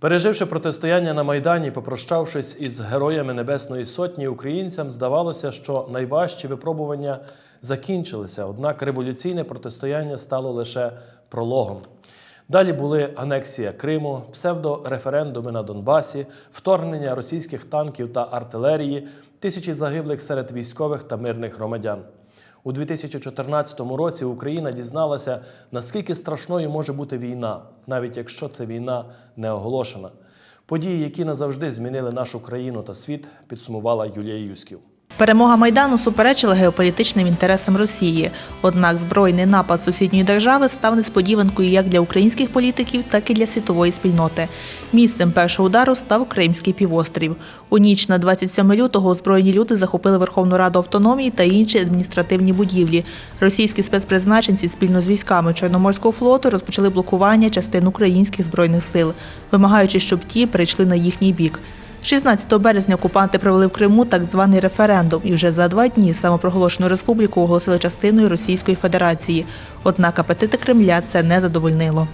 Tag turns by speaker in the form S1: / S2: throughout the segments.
S1: Переживши протистояння на Майдані, попрощавшись із героями Небесної Сотні, українцям здавалося, що найважчі випробування закінчилися, однак революційне протистояння стало лише прологом. Далі були анексія Криму, псевдореферендуми на Донбасі, вторгнення російських танків та артилерії, тисячі загиблих серед військових та мирних громадян. У 2014 році Україна дізналася, наскільки страшною може бути війна, навіть якщо це війна не оголошена. Події, які назавжди змінили нашу країну та світ, підсумувала Юлія Юськів.
S2: Перемога Майдану суперечила геополітичним інтересам Росії. Однак збройний напад сусідньої держави став несподіванкою як для українських політиків, так і для світової спільноти. Місцем першого удару став Кримський півострів. У ніч на 27 лютого озброєні люди захопили Верховну Раду автономії та інші адміністративні будівлі. Російські спецпризначенці спільно з військами Чорноморського флоту розпочали блокування частин українських збройних сил, вимагаючи, щоб ті перейшли на їхній бік. 16 березня окупанти провели в Криму так званий референдум і вже за два дні самопроголошену республіку оголосили частиною Російської Федерації. Однак апетити Кремля це не задовольнило.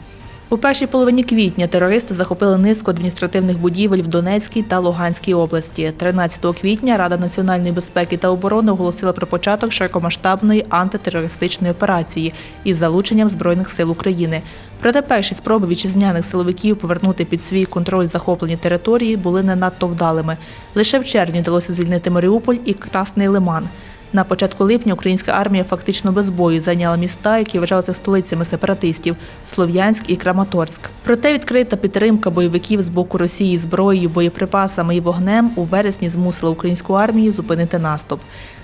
S2: У першій половині квітня терористи захопили низку адміністративних будівель в Донецькій та Луганській області. 13 квітня Рада національної безпеки та оборони оголосила про початок широкомасштабної антитерористичної операції із залученням збройних сил України. Проте перші спроби вітчизняних силовиків повернути під свій контроль захоплені території були не надто вдалими. Лише в червні вдалося звільнити Маріуполь і Красний Лиман. На початку липня українська армія фактично без бою зайняла міста, які вважалися столицями сепаратистів Слов'янськ і Краматорськ. Проте відкрита підтримка бойовиків з боку Росії зброєю, боєприпасами і вогнем у вересні змусила українську армію зупинити наступ.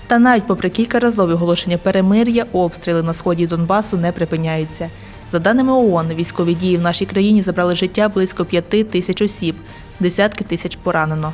S2: Та навіть попри кількаразові оголошення перемир'я, обстріли на сході Донбасу не припиняються. За даними ООН, військові дії в нашій країні забрали життя близько п'яти тисяч осіб, десятки тисяч поранено.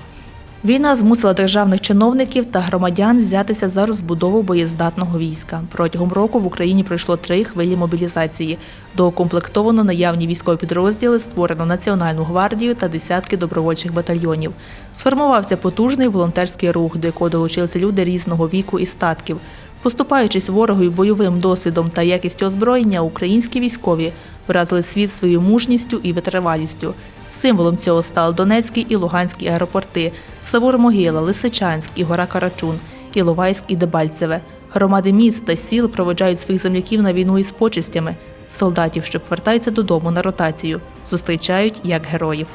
S2: Війна змусила державних чиновників та громадян взятися за розбудову боєздатного війська. Протягом року в Україні пройшло три хвилі мобілізації. Доукомплектовано наявні військові підрозділи, створено Національну гвардію та десятки добровольчих батальйонів. Сформувався потужний волонтерський рух, до якого долучилися люди різного віку і статків. Поступаючись ворогові бойовим досвідом та якістю озброєння, українські військові вразили світ своєю мужністю і витривалістю. Символом цього стали Донецький і Луганський аеропорти, Савур-Могила, Лисичанськ і Гора Карачун, Іловайськ і Дебальцеве. Громади міст та сіл проводжають своїх земляків на війну із почестями. Солдатів, що повертаються додому на ротацію, зустрічають як героїв.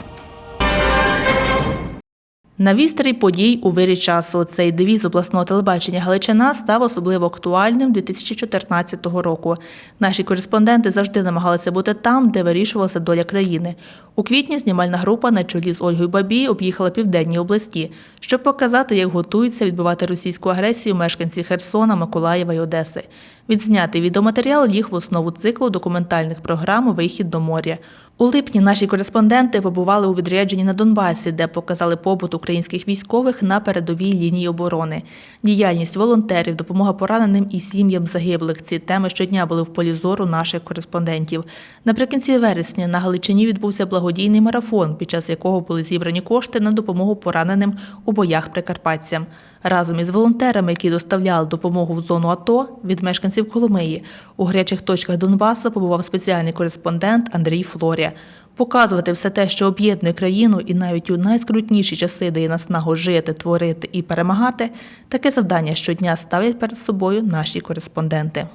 S2: На вістрі подій у вирі часу цей девіз обласного телебачення Галичина став особливо актуальним 2014 року. Наші кореспонденти завжди намагалися бути там, де вирішувалася доля країни. У квітні знімальна група на чолі з Ольгою Бабій об'їхала південні області, щоб показати, як готуються відбивати російську агресію мешканці Херсона, Миколаєва і Одеси. Відзнятий відеоматеріал ліг в основу циклу документальних програм Вихід до моря. У липні наші кореспонденти побували у відрядженні на Донбасі, де показали побут українських військових на передовій лінії оборони. Діяльність волонтерів, допомога пораненим і сім'ям загиблих. Ці теми щодня були в полі зору наших кореспондентів. Наприкінці вересня на Галичині відбувся благодійний марафон, під час якого були зібрані кошти на допомогу пораненим у боях прикарпатцям. Разом із волонтерами, які доставляли допомогу в зону АТО від мешканців Коломиї, у гарячих точках Донбасу побував спеціальний кореспондент Андрій Флорія. Показувати все те, що об'єднує країну і навіть у найскрутніші часи дає наснагу жити, творити і перемагати, таке завдання щодня ставлять перед собою наші кореспонденти.